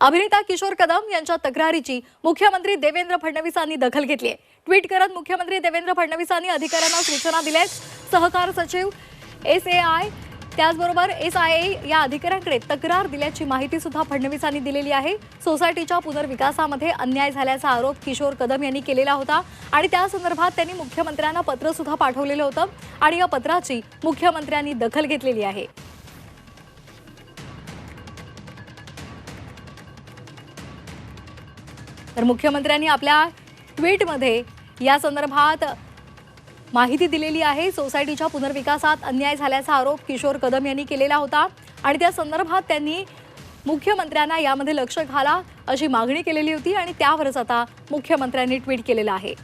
अभिनेता किशोर कदम यांच्या तक्रारीची मुख्यमंत्री देवेंद्र फडणवीसांनी दखल घेतली आहे. ट्विट करत मुख्यमंत्री देवेंद्र फडणवीसांनी अधिकाऱ्यांना सूचना दिल्या आहेत. सहकार सचिव एस ए आय त्याचबरोबर एस आय ए या अधिकाऱ्यांकडे तक्रार दिल्याची माहिती सुद्धा फडणवीसांनी दिलेली आहे. सोसायटीच्या पुनर्विकासामध्ये अन्याय झाल्याचा आरोप किशोर कदम यांनी केलेला होता आणि त्या संदर्भात त्यांनी मुख्यमंत्र्यांना पत्र सुद्धा पाठवलेलं होतं आणि या पत्राची मुख्यमंत्र्यांनी दखल घेतलेली आहे. तर मुख्यमंत्र्यांनी आपल्या ट्विटमध्ये या संदर्भात माहिती दिलेली आहे. सोसायटीच्या पुनर्विकासात अन्याय झाल्याचा आरोप किशोर कदम यांनी केलेला होता आणि त्या संदर्भात त्यांनी मुख्यमंत्र्यांना यामध्ये लक्ष घाला अशी मागणी केलेली होती आणि त्यावरच आता मुख्यमंत्र्यांनी ट्विट केलेलं आहे.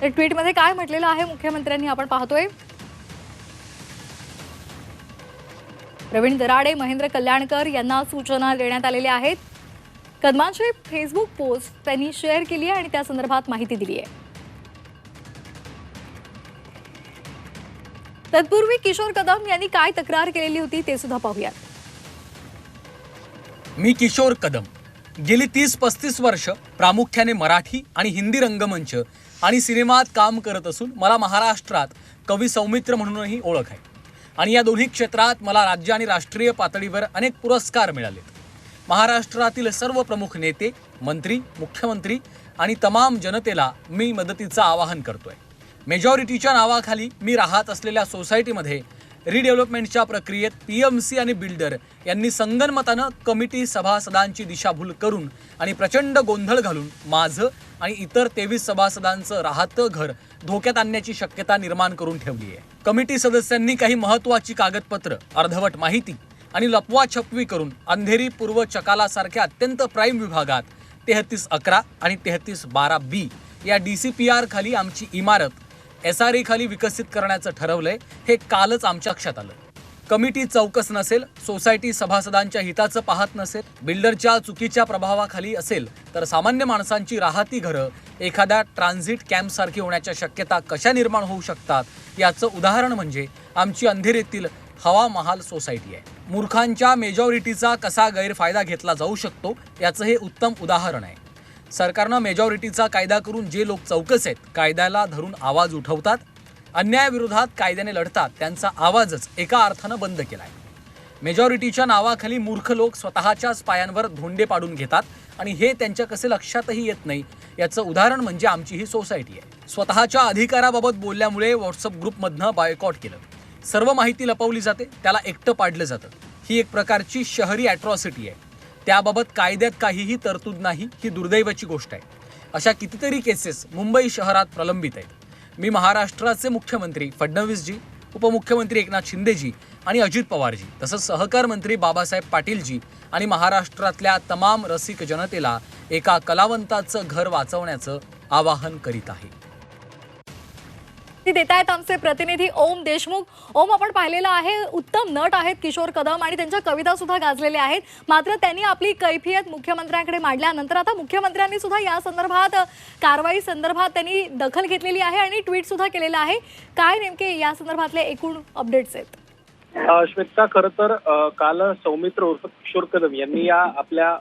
तर ट्विटमध्ये काय म्हटलेलं आहे मुख्यमंत्र्यांनी आपण पाहतोय. प्रवीण दराडे महेंद्र कल्याणकर यांना सूचना देण्यात आलेल्या आहेत. कदमांची फेसबुक पोस्ट त्यांनी शेअर केली आहे आणि त्या संदर्भात माहिती दिली आहे. तत्पूर्वी किशोर कदम यांनी काय तक्रार केलेली होती ते सुद्धा पाहूयात. मी किशोर कदम. गेली तीस पस्तीस वर्ष प्रामुख्याने मराठी आणि हिंदी रंगमंच आणि सिनेमात काम करत असून मला महाराष्ट्रात कवी सौमित्र म्हणूनही ओळख आहे. आणि या दोन्ही क्षेत्रात मला राज्य आणि राष्ट्रीय पातळीवर अनेक पुरस्कार मिळालेत महाराष्ट्रातील सर्व प्रमुख नेते मंत्री मुख्यमंत्री आणि तमाम जनतेला मी मदतीचं आवाहन करतोय. मेजॉरिटीच्या नावाखाली मी राहत असलेल्या सोसायटीमध्ये रिडेव्हलपमेंटच्या प्रक्रियेत पी एम सी आणि बिल्डर यांनी संगनमतानं कमिटी सभासदांची दिशाभूल करून आणि प्रचंड गोंधळ घालून माझं आणि इतर तेवीस सभासदांचं राहतं घर धोक्यात आणण्याची शक्यता निर्माण करून ठेवली आहे. कमिटी सदस्यांनी काही महत्त्वाची कागदपत्र अर्धवट माहिती आणि लपवाछपवी करून अंधेरी पूर्व चकालासारख्या अत्यंत प्राईम विभागात तेहतीस अकरा आणि तेहतीस बारा बी या डी सी पी आर खाली आमची इमारत एस आर ए खाली विकसित करण्याचं ठरवलंय हे कालच आमच्या लक्षात आलं. कमिटी चौकस नसेल सोसायटी सभासदांच्या हिताचं पाहत नसेल बिल्डरच्या चुकीच्या प्रभावाखाली असेल तर सामान्य माणसांची राहती घरं एखाद्या ट्रान्झिट कॅम्पसारखी होण्याच्या शक्यता कशा निर्माण होऊ शकतात याचं उदाहरण म्हणजे आमची अंधेरीतील हवा महाल सोसायटी आहे. मूर्खांच्या मेजॉरिटीचा कसा गैरफायदा घेतला जाऊ शकतो याचं हे उत्तम उदाहरण आहे. सरकारनं मेजॉरिटीचा कायदा करून जे लोक चौकस आहेत कायद्याला धरून आवाज उठवतात. अन्यायाविरोधात कायद्याने लढतात त्यांचा आवाजच एका अर्थानं बंद केला आहे मेजॉरिटीच्या नावाखाली मूर्ख लोक स्वतःच्याच पायांवर धोंडे पाडून घेतात आणि हे त्यांच्या कसे लक्षातही येत नाही याचं उदाहरण म्हणजे आमची ही सोसायटी आहे. स्वतःच्या अधिकाराबाबत बोलल्यामुळे व्हॉट्सअप ग्रुपमधनं बायकॉट केलं. सर्व माहिती लपवली जाते त्याला एकटं पाडलं जातं. ही एक प्रकारची शहरी ॲट्रॉसिटी आहे. त्याबाबत कायद्यात काहीही तरतूद नाही ही दुर्दैवाची गोष्ट आहे. अशा कितीतरी केसेस मुंबई शहरात प्रलंबित आहेत. मी महाराष्ट्राचे मुख्यमंत्री फडणवीसजी उपमुख्यमंत्री एकनाथ शिंदेजी आणि अजित पवारजी तसंच सहकार मंत्री बाबासाहेब पाटीलजी आणि महाराष्ट्रातल्या तमाम रसिक जनतेला एका कलावंताचं घर वाचवण्याचं आवाहन करीत आहे. देत आहेत आमचे प्रतिनिधी ओम देशमुख. ओम आपण पाहिलेलं आहे उत्तम नट आहेत किशोर कदम आणि त्यांच्या कविता सुद्धा गाजलेल्या आहेत. मात्र त्यांनी आपली कैफियत मुख्यमंत्र्यांकडे मांडल्यानंतर आता मुख्यमंत्र्यांनी सुद्धा या संदर्भात कारवाई संदर्भात त्यांनी दखल घेतलेली आहे आणि ट्विट सुद्धा केलेलं आहे. काय नेमके या संदर्भातले एकूण अपडेट्स आहेत? श्वेता खर तर काल सौमित्र उर्फ किशोर कदम यांनी या आपल्या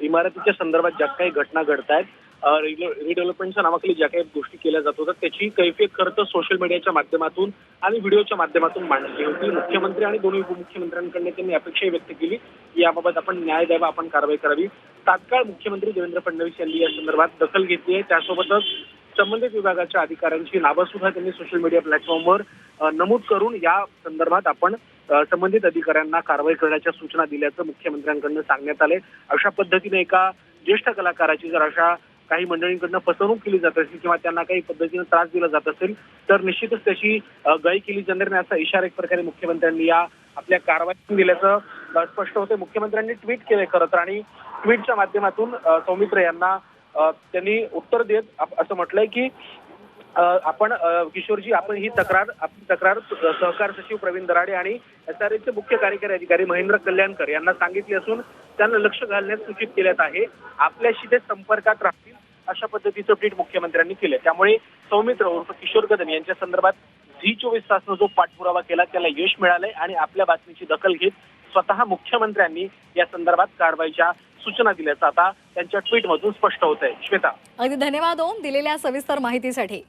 इमारतीच्या संदर्भात ज्या काही घटना घडत आहेत रिडेव्हलपमेंटच्या नावाखाली ज्या काही गोष्टी केल्या जात होत्या त्याची कैफियत खरं तर सोशल मीडियाच्या माध्यमातून आणि व्हिडिओच्या माध्यमातून मांडली होती. मुख्यमंत्री आणि दोन्ही उपमुख्यमंत्र्यांकडे त्यांनी अपेक्षाही व्यक्त केली. की याबाबत आपण न्याय द्यावा आपण कारवाई करावी. तात्काळ मुख्यमंत्री देवेंद्र फडणवीस यांनी या संदर्भात दखल घेतली आहे. त्यासोबतच संबंधित विभागाच्या अधिकाऱ्यांची नावं सुद्धा त्यांनी सोशल मीडिया प्लॅटफॉर्मवर नमूद करून या संदर्भात आपण संबंधित अधिकाऱ्यांना कारवाई करण्याच्या सूचना दिल्याचं मुख्यमंत्र्यांकडून सांगण्यात आले अशा पद्धतीने एका ज्येष्ठ कलाकाराची जर अशा काही मंडळींकडनं फसवणूक केली जात असेल किंवा त्यांना काही पद्धतीने त्रास दिला जात असेल तर निश्चितच त्याची गय केली जाणार नाही असा इशारा एक प्रकारे मुख्यमंत्र्यांनी या आपल्या कारवाईतून दिल्याचं स्पष्ट होते मुख्यमंत्र्यांनी ट्विट केलंय खरं तर आणि ट्विटच्या माध्यमातून सौमित्र यांना त्यांनी उत्तर देत असं म्हटलंय की आपण किशोरजी आपण ही तक्रार आपली तक्रार सहकार सचिव प्रवीण दराडे आणि एस आर चे मुख्य कार्यकारी अधिकारी महेंद्र कल्याणकर यांना सांगितली असून त्यांना लक्ष घालण्यास सूचित केल्यात आहे. आपल्याशी ते संपर्कात राहतील अशा पद्धतीचं ट्विट मुख्यमंत्र्यांनी केलं त्यामुळे सौमित्र उर्फ किशोर कदम यांच्या संदर्भात झी चोवीस तासनं जो पाठपुरावा केला त्याला यश मिळालंय आणि आपल्या बातमीची दखल घेत स्वतः मुख्यमंत्र्यांनी या संदर्भात कारवाईच्या सूचना दिल्याचं आता त्यांच्या ट्विटमधून स्पष्ट होत आहे श्वेता. अगदी धन्यवाद ओम दिलेल्या सविस्तर माहितीसाठी.